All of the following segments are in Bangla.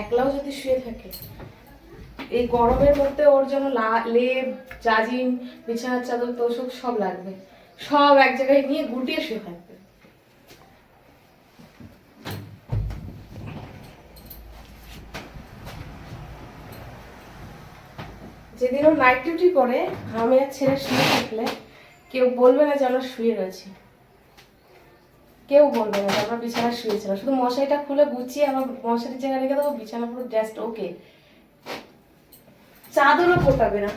একলাও যদি শুয়ে থাকে, এই গরমের মধ্যে ওর জন্য লেপ জাজিম বিছানার চাদর, তোষক সব লাগবে। সব এক জায়গায় নিয়ে গুটিয়ে শুয়ে থাকবে। যেদিন ও নাইট ডিউটি করে, আমি আর ছেলে শুয়ে থাকলে কেউ বলবে না যে আমরা শুয়ে রয়েছি। কেউ বলবে না আমরা বিছানা শুয়েছিলাম। শুধু মশারিটা খুলে গুছিয়ে আমার মশারির জায়গায় রেখে দেবো বিছানা পুরো জাস্ট ওকে চাদরও পোটাবে না।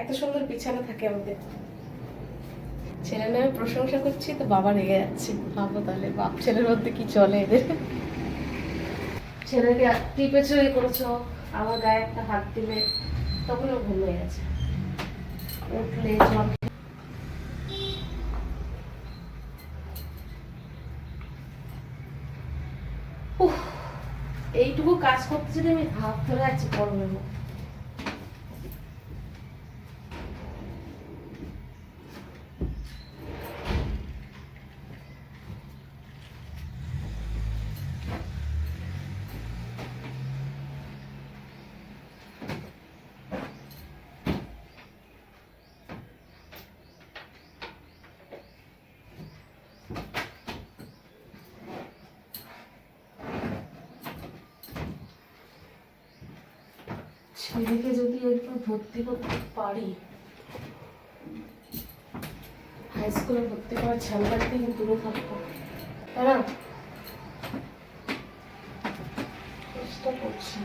এত সুন্দর বিছানা থাকে আমাদের। ছেলে মেয়ে প্রশংসা করছি, তো বাবা রেগে যাচ্ছে। ভাবো তাহলে বাপ ছেলের মধ্যে কি চলে এদের? ছেলেকে টিপে ইয়ে করেছ, আমার গায়ে একটা হাত দিলে তখন ও ঘুমিয়ে গেছে। উঠলে জল এইটুকু কাজ করতে যদি আমি হাত ধরে আছি গরমের মধ্যে ছেলেকে যদি একটু ভর্তি করতে পারি হাই স্কুলে ভর্তি করার ঝামেলা থেকে দূরে থাকব। তাই না? চেষ্টা করছি।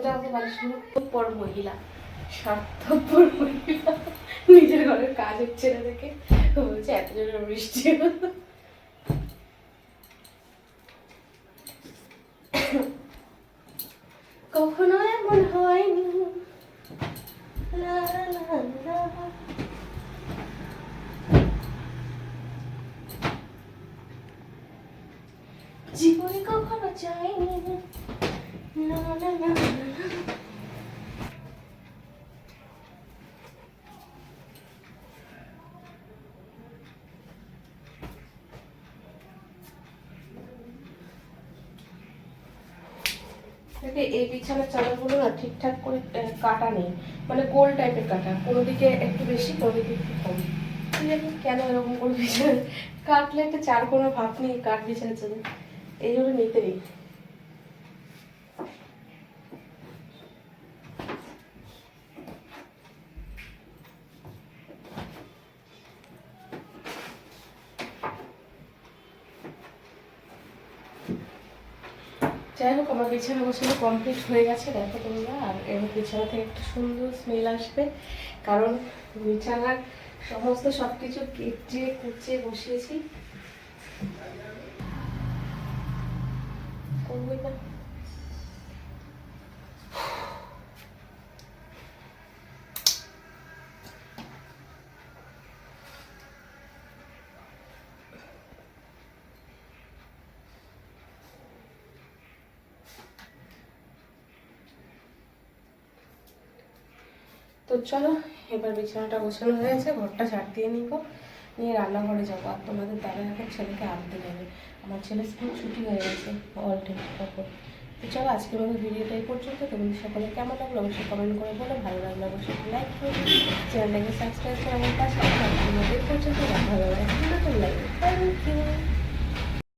এটা আমাদের বাড়ির মহিলা, স্বার্থপর মহিলা, নিজের ঘরের কাজ হচ্ছে না দেখে। বলছে বৃষ্টি কখনো এমন হয়নি। জীবনে কখনো চাইনি। এই বিছানার চাদরগুলো না ঠিকঠাক করে কাটা নেই। মানে গোল টাইপের কাটা। কোনো দিকে একটু বেশি, কোনো দিকে একটু কম। কেন এরকম করে বিছানা কাটলে একটা চার কোনো ভাব নেই কাঠ বিছানার চাদর। এই জন্য নিতে নেই। যাই হোক, আমার বিছানা গোছানো কমপ্লিট হয়ে গেছে, দেখো তোমরা। আর এবার বিছানা থেকে একটা সুন্দর স্মেল আসবে। কারণ বিছানার সমস্ত সব কিছু কেটে কুচিয়ে বসিয়েছি। করবই না তো চলো, এবার বিছানাটা গোছানো হয়েছে ঘরটা ঝাড় দিয়ে নিব। নিয়ে রান্নাঘরে যাব। আর তোমাদের দাদা এখন ছেলেকে আনতে যাবে। আমার ছেলে স্কুল ছুটি হয়ে গেছে অলরেডি তখন তো চলো, আজকের মতো ভিডিওটা এই পর্যন্ত। তোমাদের সকলে কেমন লাগল অবশ্যই কমেন্ট করে বলো। ভালো লাগল অবশ্যই লাইক করে চ্যানেলটাকে সাবস্ক্রাইব করে আমার পাশে। আজকের পর্যন্ত একটা নতুন থ্যাংক ইউ